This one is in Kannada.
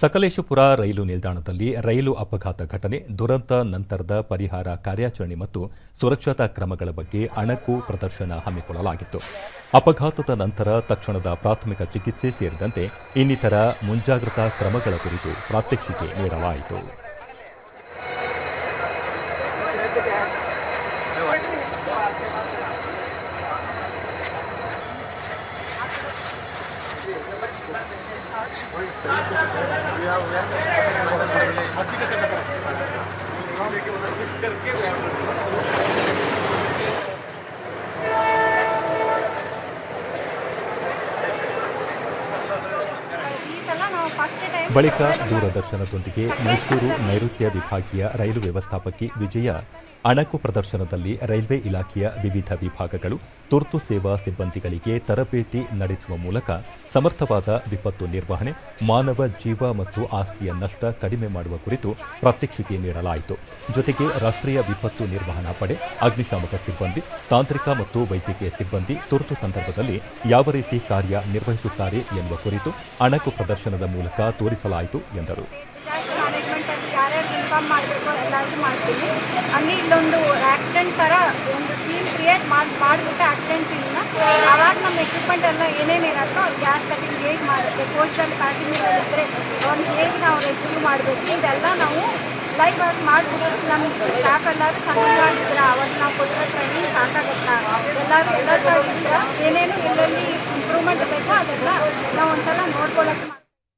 ಸಕಲೇಶಪುರ ರೈಲು ನಿಲ್ದಾಣದಲ್ಲಿ ರೈಲು ಅಪಘಾತ ಘಟನೆ, ದುರಂತ ನಂತರದ ಪರಿಹಾರ ಕಾರ್ಯಾಚರಣೆ ಮತ್ತು ಸುರಕ್ಷತಾ ಕ್ರಮಗಳ ಬಗ್ಗೆ ಅಣಕು ಪ್ರದರ್ಶನ ಹಮ್ಮಿಕೊಳ್ಳಲಾಗಿತ್ತು. ಅಪಘಾತದ ನಂತರ ತಕ್ಷಣದ ಪ್ರಾಥಮಿಕ ಚಿಕಿತ್ಸೆ ಸೇರಿದಂತೆ ಇನ್ನಿತರ ಮುಂಜಾಗ್ರತಾ ಕ್ರಮಗಳ ಕುರಿತು ಪ್ರಾತ್ಯಕ್ಷಿಕೆ ನೀಡಲಾಯಿತು. ಬಳಿಕ ದೂರದರ್ಶನದೊಂದಿಗೆ ಮೈಸೂರು ನೈಋತ್ಯ ವಿಭಾಗೀಯ ರೈಲು ವ್ಯವಸ್ಥಾಪಕಿ ವಿಜಯ ಅಣಕು ಪ್ರದರ್ಶನದಲ್ಲಿ ರೈಲ್ವೆ ಇಲಾಖೆಯ ವಿವಿಧ ವಿಭಾಗಗಳು, ತುರ್ತು ಸೇವಾ ಸಿಬ್ಬಂದಿಗಳಿಗೆ ತರಬೇತಿ ನಡೆಸುವ ಮೂಲಕ ಸಮರ್ಥವಾದ ವಿಪತ್ತು ನಿರ್ವಹಣೆ, ಮಾನವ ಜೀವ ಮತ್ತು ಆಸ್ತಿಯ ನಷ್ಟ ಕಡಿಮೆ ಮಾಡುವ ಕುರಿತು ಪ್ರಾತ್ಯಕ್ಷಿಕೆ ನೀಡಲಾಯಿತು. ಜೊತೆಗೆ ರಾಷ್ಟ್ರೀಯ ವಿಪತ್ತು ನಿರ್ವಹಣಾ ಪಡೆ, ಅಗ್ನಿಶಾಮಕ ಸಿಬ್ಬಂದಿ, ತಾಂತ್ರಿಕ ಮತ್ತು ವೈದ್ಯಕೀಯ ಸಿಬ್ಬಂದಿ ತುರ್ತು ಸಂದರ್ಭದಲ್ಲಿ ಯಾವ ರೀತಿ ಕಾರ್ಯ ನಿರ್ವಹಿಸುತ್ತಾರೆ ಎನ್ನುವ ಕುರಿತು ಅಣಕು ಪ್ರದರ್ಶನದ ಮೂಲಕ ತೋರಿಸಲಾಯಿತು ಎಂದರು. ಇನ್ಫಾರ್ಮ್ ಮಾಡಬೇಕು ಎಲ್ಲರಿಗೂ ಮಾಡ್ತೀವಿ. ಅಲ್ಲಿ ಇಲ್ಲೊಂದು ಆಕ್ಸಿಡೆಂಟ್ ಥರ ಒಂದು ಸೀನ್ ಕ್ರಿಯೇಟ್ ಮಾಡಿ, ಮಾಡಿಬಿಟ್ಟು ಆಕ್ಸಿಡೆಂಟ್ ಸೀನ್ನ ಆವಾಗ ನಮ್ಮ ಎಕ್ವಿಪ್ಮೆಂಟ್ ಎಲ್ಲ ಏನೇನು ಇರತ್ತೋ ಗ್ಯಾಸ್ ಕಟ್ಟಿಂಗ್ ಹೇಗೆ ಮಾಡುತ್ತೆ ಕೋಸ್ಟಲ್ಲಿ ಪ್ಯಾಸೆಂಜರ್ ಇದ್ದರೆ ಅವ್ರನ್ನ ಹೇಗೆ ನಾವು ರೆಸ್ಕ್ಯೂ ಮಾಡಬೇಕು? ಇದೆಲ್ಲ ನಾವು ಲೈವ್ ಆಗಿ ಮಾಡಿಬಿಟ್ಟು ನಮ್ಮ ಸ್ಟಾಫ್ ಎಲ್ಲರೂ ಸಣ್ಣದಾಗಿದ್ರೆ ಅವಾಗ ನಾವು ಕೊಟ್ಟಿರೋ ಟ್ರೈನಿಂಗ್ ಸಾಕಾಗುತ್ತಾ? ಎಲ್ಲರೂ ಎಲ್ಲರೂ ಏನೇನು ಎಲ್ಲೆಲ್ಲಿ ಇಂಪ್ರೂವ್ಮೆಂಟ್ ಬೇಕೋ ಅದೆಲ್ಲ ನಾವು ಒಂದ್ಸಲ ನೋಡ್ಕೊಳ್ಳೋಕೆ